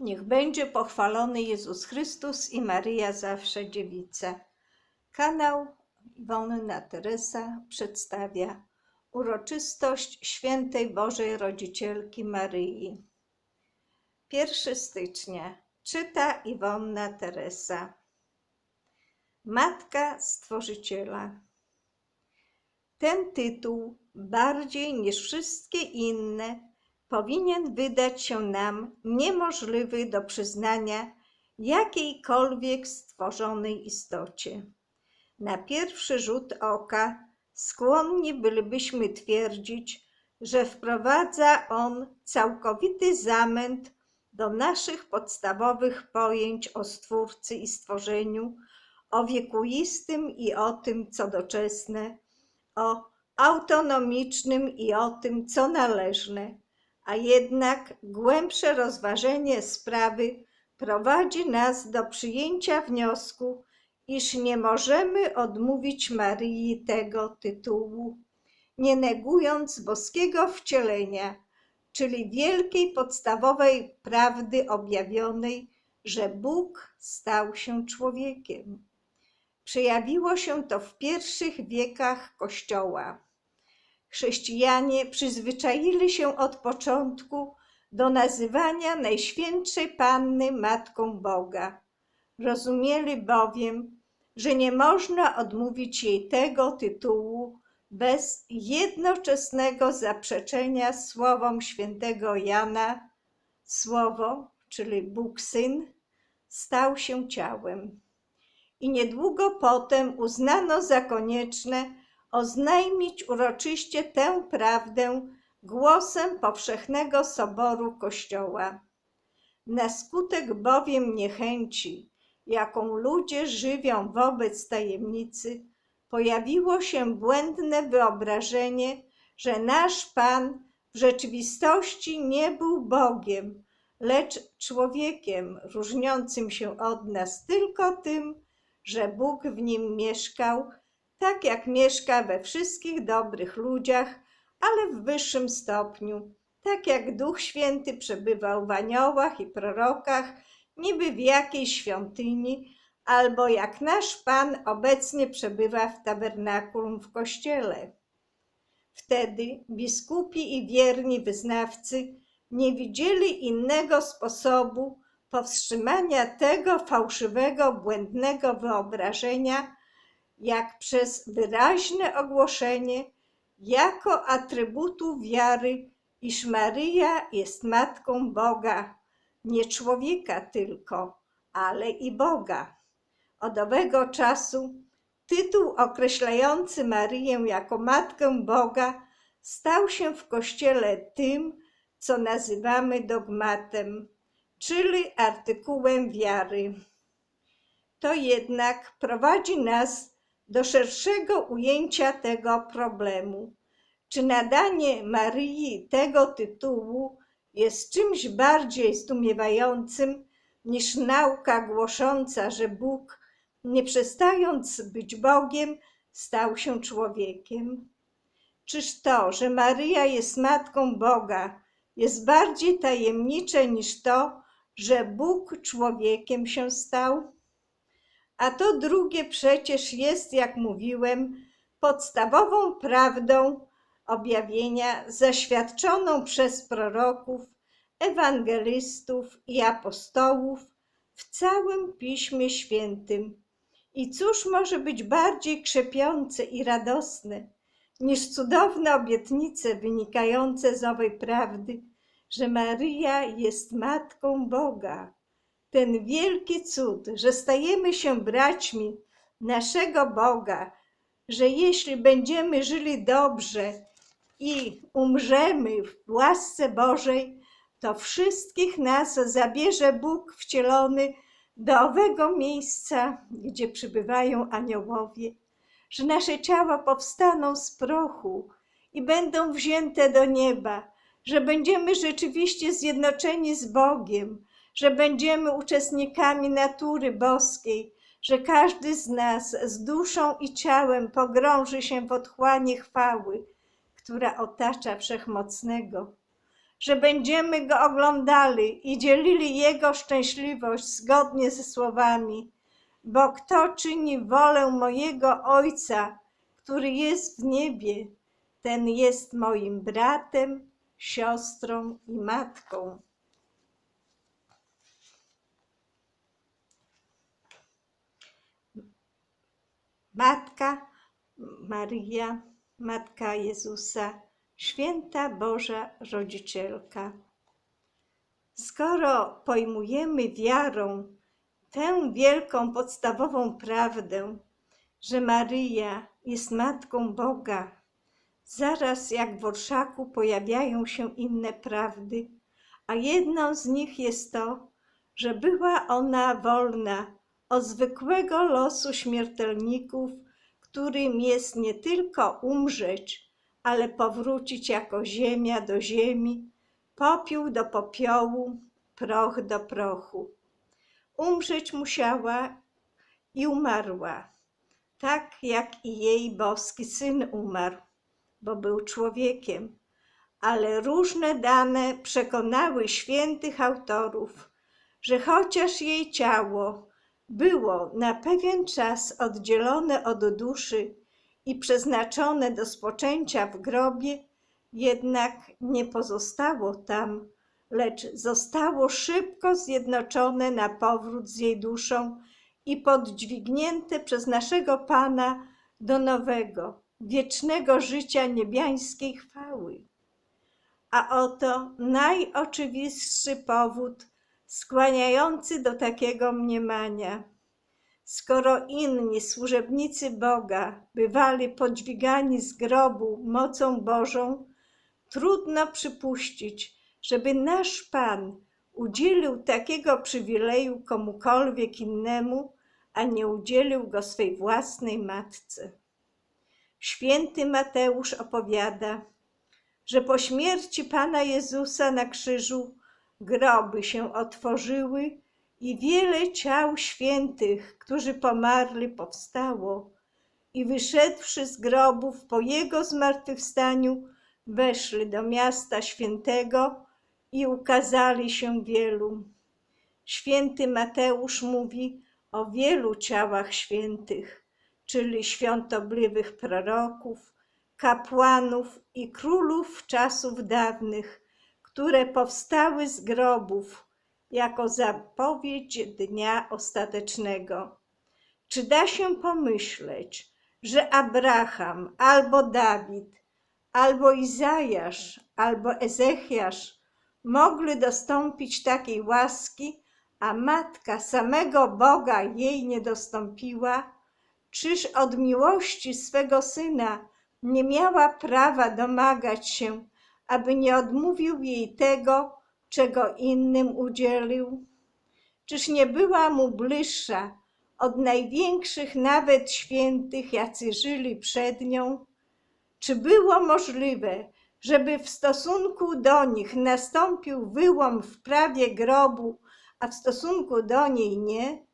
Niech będzie pochwalony Jezus Chrystus i Maryja zawsze dziewica. Kanał Iwona Teresa przedstawia uroczystość świętej Bożej Rodzicielki Maryi. 1 stycznia czyta Iwonna Teresa. Matka Stworzyciela. Ten tytuł, bardziej niż wszystkie inne, powinien wydać się nam niemożliwy do przyznania jakiejkolwiek stworzonej istocie. Na pierwszy rzut oka skłonni bylibyśmy twierdzić, że wprowadza on całkowity zamęt do naszych podstawowych pojęć o Stwórcy i stworzeniu, o wiekuistym i o tym, co doczesne, o autonomicznym i o tym, co należne, a jednak głębsze rozważenie sprawy prowadzi nas do przyjęcia wniosku, iż nie możemy odmówić Maryi tego tytułu, nie negując boskiego wcielenia, czyli wielkiej podstawowej prawdy objawionej, że Bóg stał się człowiekiem. Przejawiło się to w pierwszych wiekach Kościoła. Chrześcijanie przyzwyczaili się od początku do nazywania Najświętszej Panny Matką Boga. Rozumieli bowiem, że nie można odmówić jej tego tytułu bez jednoczesnego zaprzeczenia słowom świętego Jana. Słowo, czyli Bóg Syn, stał się ciałem. I niedługo potem uznano za konieczne oznajmić uroczyście tę prawdę głosem powszechnego soboru Kościoła. Na skutek bowiem niechęci, jaką ludzie żywią wobec tajemnicy, pojawiło się błędne wyobrażenie, że nasz Pan w rzeczywistości nie był Bogiem, lecz człowiekiem różniącym się od nas tylko tym, że Bóg w nim mieszkał, tak jak mieszka we wszystkich dobrych ludziach, ale w wyższym stopniu, tak jak Duch Święty przebywał w aniołach i prorokach, niby w jakiejś świątyni, albo jak nasz Pan obecnie przebywa w tabernakulum w kościele. Wtedy biskupi i wierni wyznawcy nie widzieli innego sposobu powstrzymania tego fałszywego, błędnego wyobrażenia, jak przez wyraźne ogłoszenie jako atrybutu wiary, iż Maryja jest Matką Boga, nie człowieka tylko, ale i Boga. Od owego czasu tytuł określający Maryję jako Matkę Boga stał się w Kościele tym, co nazywamy dogmatem, czyli artykułem wiary. To jednak prowadzi nas do szerszego ujęcia tego problemu. Czy nadanie Maryi tego tytułu jest czymś bardziej zdumiewającym niż nauka głosząca, że Bóg, nie przestając być Bogiem, stał się człowiekiem? Czyż to, że Maryja jest matką Boga, jest bardziej tajemnicze niż to, że Bóg człowiekiem się stał? A to drugie przecież jest, jak mówiłem, podstawową prawdą objawienia zaświadczoną przez proroków, ewangelistów i apostołów w całym Piśmie Świętym. I cóż może być bardziej krzepiące i radosne niż cudowne obietnice wynikające z owej prawdy, że Maryja jest Matką Boga. Ten wielki cud, że stajemy się braćmi naszego Boga, że jeśli będziemy żyli dobrze i umrzemy w łasce Bożej, to wszystkich nas zabierze Bóg wcielony do owego miejsca, gdzie przybywają aniołowie, że nasze ciała powstaną z prochu i będą wzięte do nieba, że będziemy rzeczywiście zjednoczeni z Bogiem, że będziemy uczestnikami natury boskiej, że każdy z nas z duszą i ciałem pogrąży się w otchłanie chwały, która otacza wszechmocnego, że będziemy go oglądali i dzielili jego szczęśliwość zgodnie ze słowami. Bo kto czyni wolę mojego Ojca, który jest w niebie, ten jest moim bratem, siostrą i matką. Matka Maria, Matka Jezusa, Święta Boża Rodzicielka. Skoro pojmujemy wiarą tę wielką podstawową prawdę, że Maryja jest Matką Boga, zaraz jak w orszaku pojawiają się inne prawdy, a jedną z nich jest to, że była ona wolna od zwykłego losu śmiertelników, którym jest nie tylko umrzeć, ale powrócić jako ziemia do ziemi, popiół do popiołu, proch do prochu. Umrzeć musiała i umarła, tak jak i jej boski syn umarł, bo był człowiekiem. Ale różne dane przekonały świętych autorów, że chociaż jej ciało było na pewien czas oddzielone od duszy i przeznaczone do spoczęcia w grobie, jednak nie pozostało tam, lecz zostało szybko zjednoczone na powrót z jej duszą i podźwignięte przez naszego Pana do nowego, wiecznego życia niebiańskiej chwały. A oto najoczywistszy powód skłaniający do takiego mniemania. Skoro inni służebnicy Boga bywali podźwigani z grobu mocą Bożą, trudno przypuścić, żeby nasz Pan udzielił takiego przywileju komukolwiek innemu, a nie udzielił go swej własnej matce. Święty Mateusz opowiada, że po śmierci Pana Jezusa na krzyżu groby się otworzyły i wiele ciał świętych, którzy pomarli, powstało. I wyszedłszy z grobów po jego zmartwychwstaniu, weszli do miasta świętego i ukazali się wielu. Święty Mateusz mówi o wielu ciałach świętych, czyli świątobliwych proroków, kapłanów i królów czasów dawnych, które powstały z grobów jako zapowiedź dnia ostatecznego. Czy da się pomyśleć, że Abraham albo Dawid, albo Izajasz, albo Ezechiasz mogli dostąpić takiej łaski, a matka samego Boga jej nie dostąpiła? Czyż od miłości swego syna nie miała prawa domagać się, aby nie odmówił jej tego, czego innym udzielił? Czyż nie była mu bliższa od największych nawet świętych, jacy żyli przed nią? Czy było możliwe, żeby w stosunku do nich nastąpił wyłom w prawie grobu, a w stosunku do niej nie?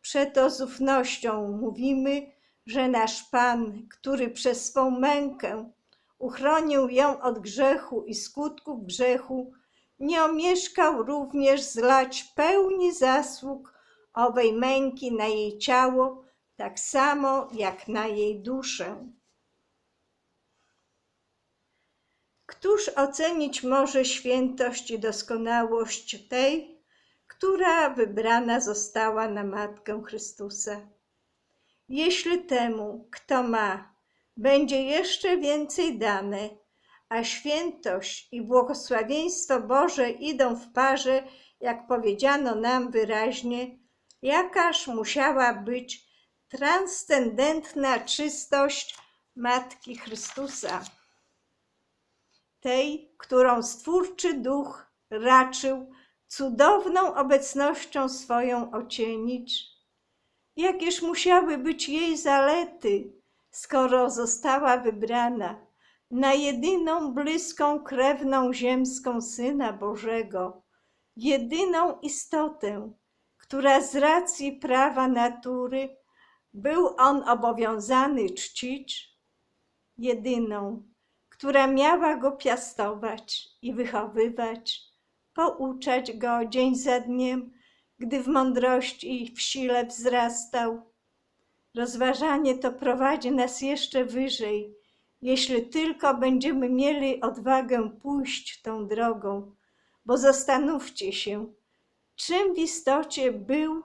Przeto z ufnością mówimy, że nasz Pan, który przez swą mękę uchronił ją od grzechu i skutków grzechu, nie omieszkał również zlać pełni zasług owej męki na jej ciało, tak samo jak na jej duszę. Któż ocenić może świętość i doskonałość tej, która wybrana została na Matkę Chrystusa? Jeśli temu, kto ma, będzie jeszcze więcej dane, a świętość i błogosławieństwo Boże idą w parze, jak powiedziano nam wyraźnie, jakaż musiała być transcendentna czystość Matki Chrystusa, tej, którą Stwórczy Duch raczył cudowną obecnością swoją ocienić. Jakież musiały być jej zalety, skoro została wybrana na jedyną bliską krewną ziemską Syna Bożego, jedyną istotę, która z racji prawa natury był on obowiązany czcić, jedyną, która miała go piastować i wychowywać, pouczać go dzień za dniem, gdy w mądrości i w sile wzrastał. Rozważanie to prowadzi nas jeszcze wyżej, jeśli tylko będziemy mieli odwagę pójść tą drogą, bo zastanówcie się, czym w istocie był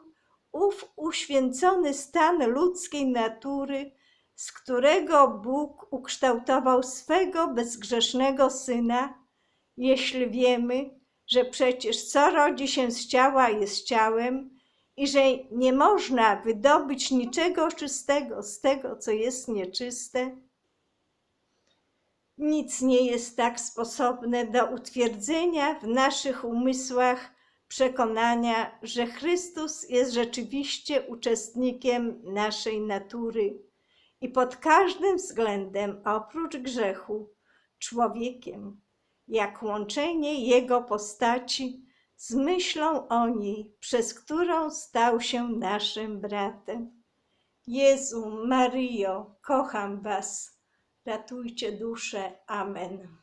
ów uświęcony stan ludzkiej natury, z którego Bóg ukształtował swego bezgrzesznego syna, jeśli wiemy, że przecież co rodzi się z ciała jest ciałem i że nie można wydobyć niczego czystego z tego, co jest nieczyste. Nic nie jest tak sposobne do utwierdzenia w naszych umysłach przekonania, że Chrystus jest rzeczywiście uczestnikiem naszej natury i pod każdym względem, oprócz grzechu, człowiekiem, jak łączenie Jego postaci z myślą o niej, przez którą stał się naszym bratem. Jezu, Maryjo, kocham Was, ratujcie duszę. Amen.